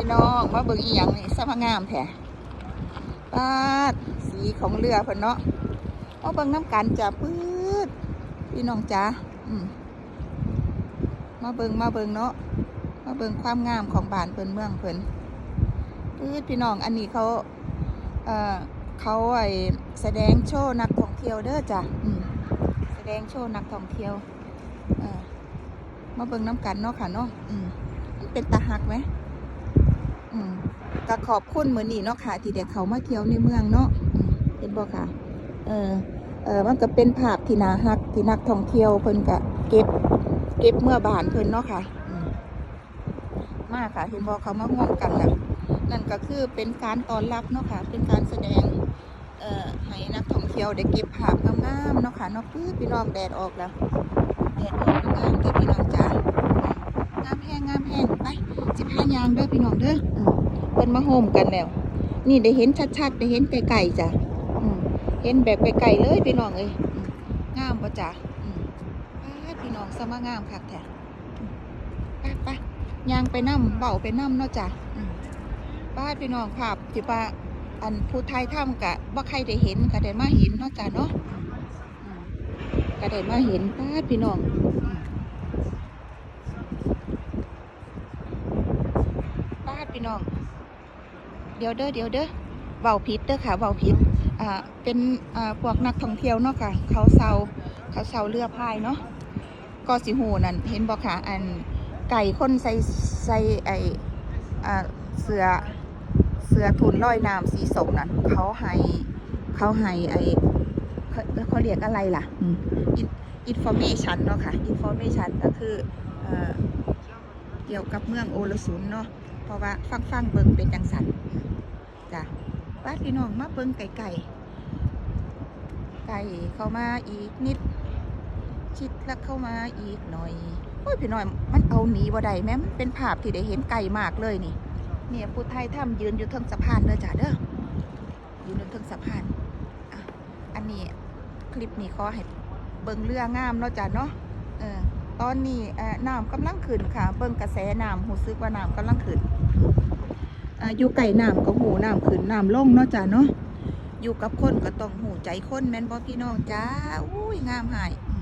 พี่น้องมาเบิ่งอีหยังนี่สมางามแท้ปาดสีของเรือเพิ่นเนาะมาเบิ่งน้ำกันจ้ะปื๊ดพี่น้องจ้าอืมมาเบิ่งมาเบิ่งเนาะมาเบิ่งความงามของบ้านเพิ่นเมืองเพิ่นปื๊ดพี่น้องอันนี้เขาเอ่อเขาไอแสดงโชว์นักท่องเที่ยวเด้อจ้ะอืมแสดงโชว์นักท่องเที่ยวเออมาเบิ่งน้ำกันเนาะค่ะเนาะอืมเป็นตาหักไหม ก็ขอบคุณเหมือนนี่เนาะค่ะ ที่เด็กเขามาเที่ยวในเมืองเนาะเห็นบ่ค่ะ เออเออมันก็เป็นภาพที่น่าฮักที่นักท่องเที่ยวเพิ่นก็เก็บ เก็บเมื่อบานเพิ่นเนาะค่ะมมาค่ะเห็นบ่เขามาร่วมกันแล้วนั่นก็คือเป็นการต้อนรับเนาะค่ะ เป็นการแสดง เอ่อให้นักท่องเที่ยวได้เก็บภาพงามๆเนาะค่ะเนาะปื้อพี่น้องแดดออกแล้วแดดออกงามเด้อพี่น้องจ้างามแห้งงามแห้งไป สิพายางเด้อพี่น้องเด้อเพิ่นมาโฮมกันแล้ว นี่ได้เห็นชัดๆได้เห็นไกลๆจ้ะเห็นแบบไกลๆเลยพี่น้องเอ้ยงามบ่จ้ะอืมไปพี่น้องสมางามคักแท้อืมไปไปยางไปนํเบาไปนํเนาะจ้ะอืมไปพี่น้องภาพที่ว่าอันผู้ไทยทำกะว่าใครได้เห็นก็ได้มาเห็นเนาะจ้ะเนาะก็ได้มาเห็นป้าพี่น้องอืมป้าด พี่น้อง เดี๋ยวเด้อเดี๋ยวเด้อเบาพิษเด้อค่ะเบาพิษอ่าเป็นอ่าพวกนักท่องเที่ยวเนาะค่ะเขาเซาเขาเซาเรือพายเนาะก็สิหูนั่นเห็นบ่ค่ะอันไก่คนใส่ใส่ไออ่าเสือเสือทุนลอยน้ำสีสมนั่นเขาให้เขาให้ไอเขาเขาเรียกอะไรล่ะอินฟอร์เมชันเนาะค่ะอินฟอร์เมชันก็คือ เกี่ยวกับเมืองโอลสุนเนาะเพราะว่าฟังฟังเบิงเป็นจังสันจ้ะป้าพี่น้องมาเบิงไก่ไก่ไก่เข้ามาอีกนิด ชิดแล้วเข้ามาอีกหน่อยโอ้ยพี่น้อยมันเอาหนีบ่ได้แม้มันเป็นภาพที่ได้เห็นไก่มากเลยนี่ เนี่ยผู้ไทยถ้ำยืนอยู่เทิงสะพานเด้อจ้ะเด้อยืนอยู่เทิงสะพานอะอันนี้คลิปนี้ขอให้เบิ่งเรืองามเนาะจ้ะเนาะเออ ตอนนี้น้ำกำลังขึ้นค่ะ เบิ่งกระแสน้ำหูซึกว่าน้ำกำลังขึ้นอยู่ไก่น้ำก็หูน้ำขึ้นน้ำลงเนาะจ้าเนาะอยู่กับคนก็ต้องหูใจคนแม่นบ่พี่น้องจ้าอุ้ยงามหาย